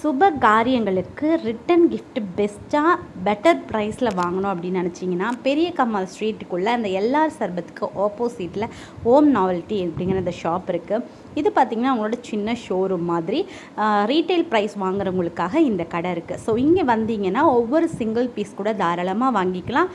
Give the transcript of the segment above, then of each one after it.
சுப காரியங்களுக்கு return gift பெஸ்ட்டாக பெட்டர் ப்ரைஸில் வாங்கணும் அப்படின்னு நினச்சிங்கன்னா பெரிய கம்மால் ஸ்ட்ரீட்டுக்குள்ளே அந்த எல்ஆர் சர்பத்துக்கு ஆப்போசிட்டில் ஓம் நாவல்ட்டி அப்படிங்கிற அந்த ஷாப் இருக்குது இது பார்த்திங்கன்னா அவங்களோட சின்ன ஷோரூம் மாதிரி ரீட்டைல் ப்ரைஸ் வாங்குறவங்களுக்காக இந்த கடை இருக்குது ஸோ இங்கே வந்தீங்கன்னா ஒவ்வொரு சிங்கிள் பீஸ் கூட தாராளமாக வாங்கிக்கலாம்.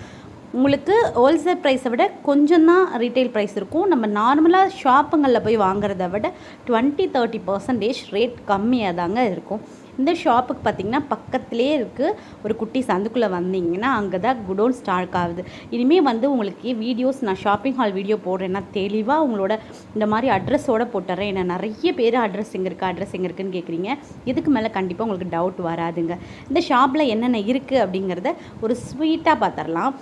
உங்களுக்கு ஹோல்சேல் ப்ரைஸை விட கொஞ்சம் தான் ரீட்டைல் ப்ரைஸ் இருக்கும். நம்ம நார்மலாக ஷாப்புங்களில் போய் வாங்குறத விட டுவெண்ட்டி தேர்ட்டி பர்சன்டேஜ் ரேட் கம்மியாக தாங்க இருக்கும். இந்த ஷாப்புக்கு பார்த்திங்கன்னா பக்கத்துலேயே இருக்குது ஒரு குட்டி சந்துக்குள்ளே வந்தீங்கன்னா அங்கே தான் குடோன் ஸ்டார்ட் ஆகுது. இனிமேல் வந்து உங்களுக்கு வீடியோஸ் நான் ஷாப்பிங் ஹால் வீடியோ போடுறேன்னா தெளிவாக உங்களோட இந்த மாதிரி அட்ரஸோடு போட்டுறேன். ஏன்னா நிறைய பேர் அட்ரஸ் எங்கே இருக்குது அட்ரஸ் எங்கே இருக்குன்னு கேட்குறீங்க இதுக்கு மேலே கண்டிப்பாக உங்களுக்கு டவுட் வராதுங்க. இந்த ஷாப்பில் என்னென்ன இருக்குது அப்படிங்கிறத ஒரு ஸ்வீட்டாக பார்த்துடலாம்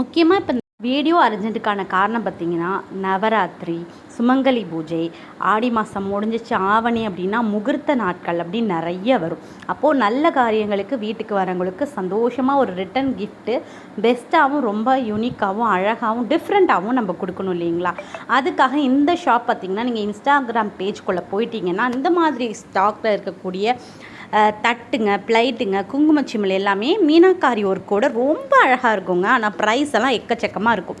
முக்கியமாக இப்போ வீடியோ அர்ஜென்ட்டுக்கான காரணம் பார்த்தீங்கன்னா நவராத்திரி. சுமங்கலி பூஜை ஆடி மாதம் முடிஞ்சிச்சு ஆவணி அப்படின்னா முகூர்த்த நாட்கள் அப்படின்னு நிறைய வரும். அப்போது நல்ல காரியங்களுக்கு வீட்டுக்கு வரவங்களுக்கு சந்தோஷமாக ஒரு ரிட்டன் கிஃப்ட்டு பெஸ்ட்டாகவும் ரொம்ப யூனிக்காகவும் அழகாகவும் டிஃப்ரெண்ட்டாகவும் நம்ம கொடுக்கணும் இல்லைங்களா? அதுக்காக இந்த ஷாப் பார்த்திங்கன்னா நீங்கள் இன்ஸ்டாகிராம் பேஜ்குள்ளே போயிட்டீங்கன்னா இந்த மாதிரி ஸ்டாக்கில் இருக்கக்கூடிய தட்டுங்க பிளைட்டுங்க குங்குமச்சிமிழ் எல்லாமே மீனாக்காரி ஒர்க்கோட ரொம்ப அழகாக இருக்குங்க. ஆனால் ப்ரைஸ் எல்லாம் எக்கச்சக்கமாக இருக்கும்.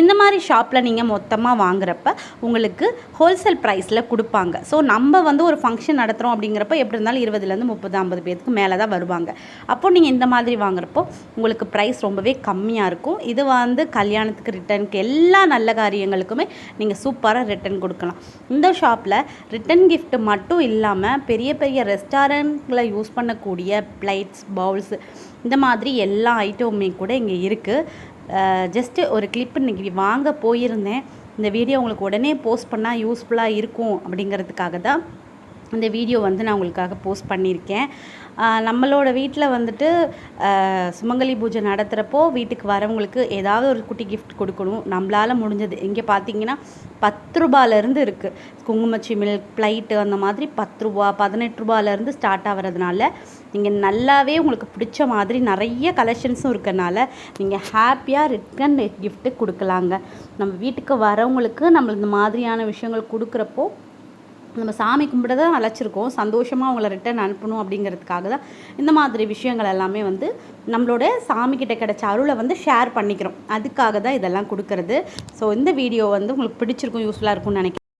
இந்த மாதிரி ஷாப்பில் நீங்கள் மொத்தமாக வாங்குறப்ப உங்களுக்கு ஹோல்சேல் ப்ரைஸில் கொடுப்பாங்க. ஸோ நம்ம வந்து ஒரு ஃபங்க்ஷன் நடத்துகிறோம் அப்படிங்கிறப்ப எப்படி இருந்தாலும் இருபதுலேருந்து முப்பது ஐம்பது பேருக்கு மேலே தான் வருவாங்க. அப்போது நீங்கள் இந்த மாதிரி வாங்குறப்போ உங்களுக்கு ப்ரைஸ் ரொம்பவே கம்மியாக இருக்கும். இது வந்து கல்யாணத்துக்கு ரிட்டர்னுக்கு எல்லா நல்ல காரியங்களுக்குமே நீங்கள் சூப்பராக ரிட்டர்ன் கொடுக்கலாம். இந்த ஷாப்பில் ரிட்டன் கிஃப்ட் மட்டும் இல்லாமல் பெரிய பெரிய ரெஸ்டாரண்ட்டில் யூஸ் பண்ணக்கூடிய பிளேட்ஸ் பவுல்ஸ் இந்த மாதிரி எல்லா ஐட்டமுமே கூட இங்கே இருக்குது ஜஸ்ட்டு ஒரு கிளிப் இன்றைக்கி வாங்க போயிருந்தேன். இந்த வீடியோ உங்களுக்கு உடனே போஸ்ட் பண்ணால் யூஸ்ஃபுல்லாக இருக்கும் அப்படிங்கிறதுக்காக தான் இந்த வீடியோ வந்து நான் உங்களுக்காக போஸ்ட் பண்ணியிருக்கேன். நம்மளோட வீட்டில் வந்துட்டு சுமங்கலி பூஜை நடத்துகிறப்போ வீட்டுக்கு வரவங்களுக்கு ஏதாவது ஒரு குட்டி கிஃப்ட் கொடுக்கணும். நம்மளால் முடிஞ்சது. இங்கே பார்த்தீங்கன்னா பத்து ரூபாலேருந்து இருக்குது குங்குமச்சிமிழ் ப்ளைட்டு அந்த மாதிரி பத்து ரூபா பதினெட்டு ரூபாலேருந்து ஸ்டார்ட் ஆகிறதுனால நீங்கள் நல்லாவே உங்களுக்கு பிடிச்ச மாதிரி நிறைய கலெக்ஷன்ஸும் இருக்கனால நீங்கள் ஹாப்பியாக ரிட்டன் கிஃப்ட்டு கொடுக்கலாங்க. நம்ம வீட்டுக்கு வரவங்களுக்கு நம்ம இந்த மாதிரியான விஷயங்கள் கொடுக்குறப்போ நம்ம சாமி கும்பிட தான் அழைச்சிருக்கோம். சந்தோஷமாக அவங்கள ரிட்டர்ன் அனுப்பணும் அப்படிங்கிறதுக்காக தான் இந்த மாதிரி விஷயங்கள் எல்லாமே வந்து நம்மளோட சாமிக்கிட்ட கிடைச்ச அருளை வந்து ஷேர் பண்ணிக்கிறோம். அதுக்காக தான் இதெல்லாம் கொடுக்கறது. ஸோ இந்த வீடியோ வந்து உங்களுக்கு பிடிச்சிருக்கும் யூஸ்ஃபுல்லாக இருக்கும்னு நினைக்கிறேன்.